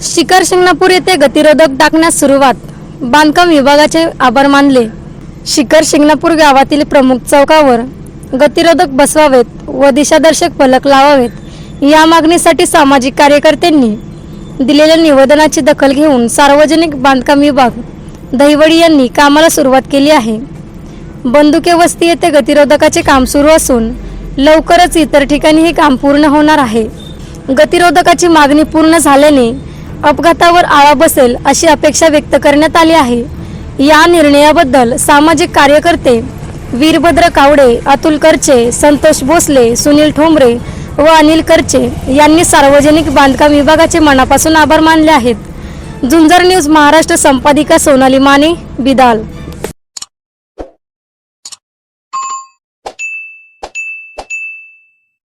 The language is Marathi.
शिखर शिंगणापूर येथे गतिरोधक टाकण्यास सुरुवात. बांधकाम विभागाचे आभार मानले. शिखर शिंगणापूर गावातील प्रमुख चौकावर गतिरोधक बसवावेत व दिशादर्शक फलक लावावेत. या मागणीसाठी सामाजिक कार्यकर्त्यांनी दिलेल्या निवेदनाची दखल घेऊन सार्वजनिक बांधकाम विभाग दहिवडी यांनी कामाला सुरुवात केली आहे. बंदुके वस्ती येथे गतिरोधकाचे काम सुरू असून लवकरच इतर ठिकाणी हे काम पूर्ण होणार आहे. गतिरोधकाची मागणी पूर्ण झाल्याने अपघातावर आळा बसेल अशी अपेक्षा व्यक्त करण्यात आली आहे. या निर्णयाबद्दल सामाजिक कार्यकर्ते वीरभद्र कावडे अतुल करचे संतोष भोसले सुनील ठोंबरे व अनिल करचे यांनी सार्वजनिक बांधकाम विभागाचे मनापासून आभार मानले आहेत. झुंजर न्यूज महाराष्ट्र संपादिका सोनाली माने बिदाल.